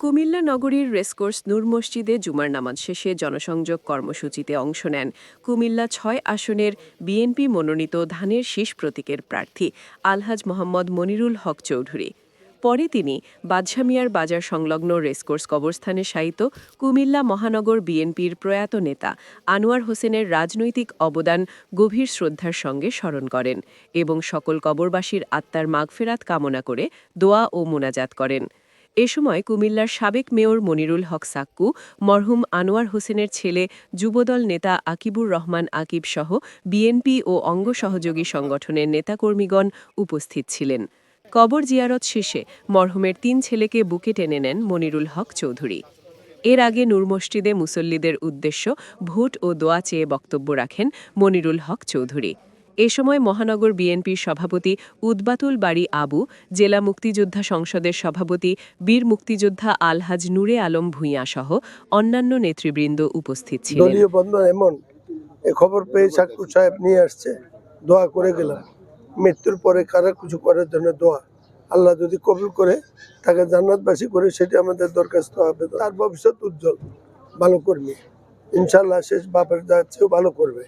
কুমিল্লা নগরীর রেসকোর্স নূর মসজিদে জুমার নামাজ শেষে জনসংযোগ কর্মসূচিতে অংশ নেন কুমিল্লা ছয় আসনের বিএনপি মনোনীত ধানের শীষ প্রতীকের প্রার্থী আলহাজ মোহাম্মদ মনিরুল হক চৌধুরী। পরে তিনি বাদশামিয়ার বাজার সংলগ্ন রেসকোর্স কবরস্থানে শায়িত কুমিল্লা মহানগর বিএনপির প্রয়াত নেতা আনোয়ার হোসেনের রাজনৈতিক অবদান গভীর শ্রদ্ধার সঙ্গে স্মরণ করেন এবং সকল কবরবাসীর আত্মার মাগফেরাত কামনা করে দোয়া ও মোনাজাত করেন। এ সময় কুমিল্লার সাবেক মেয়র মনিরুল হক সাক্কু, মরহুম আনোয়ার হোসেনের ছেলে, যুবদল নেতা আকিবুর রহমান আকিব সহ বিএনপি ও অঙ্গ সহযোগী সংগঠনের নেতাকর্মীগণ উপস্থিত ছিলেন। কবর জিয়ারত শেষে মরহুমের তিন ছেলেকে বুকে টেনে নেন মনিরুল হক চৌধুরী। এর আগে নূর মসজিদে মুসল্লিদের উদ্দেশ্য ভোট ও দোয়া চেয়ে বক্তব্য রাখেন মনিরুল হক চৌধুরী। এ সময় মহানগর বিএনপির সভাপতি উদ্বাতুল বাড়ি আবু, জেলা মুক্তিযোদ্ধা সংসদের সভাপতি বীর মুক্তিযোদ্ধা আলহাজ নূরে আলম ভূঁইয়া সহ অন্যান্য নেতৃবৃন্দ উপস্থিত ছিলেন। এমন, এ খবর পেয়ে সাক্কু সাহেব নিয়ে আসছে, দোয়া করে গেলাম। মৃত্যুর পরে কারা কিছু করার জন্য দোয়া? আল্লাহ যদি কবুল করে, তাকে জান্নাতবাসী করে, সেটি আমাদের দরখাস্ত হবে। তার ভবিষ্যৎ উজ্জ্বল, ভালো কর্মী। ইনশাল্লাহ শেষ বাপের যাচ্ছেও ভালো করবে।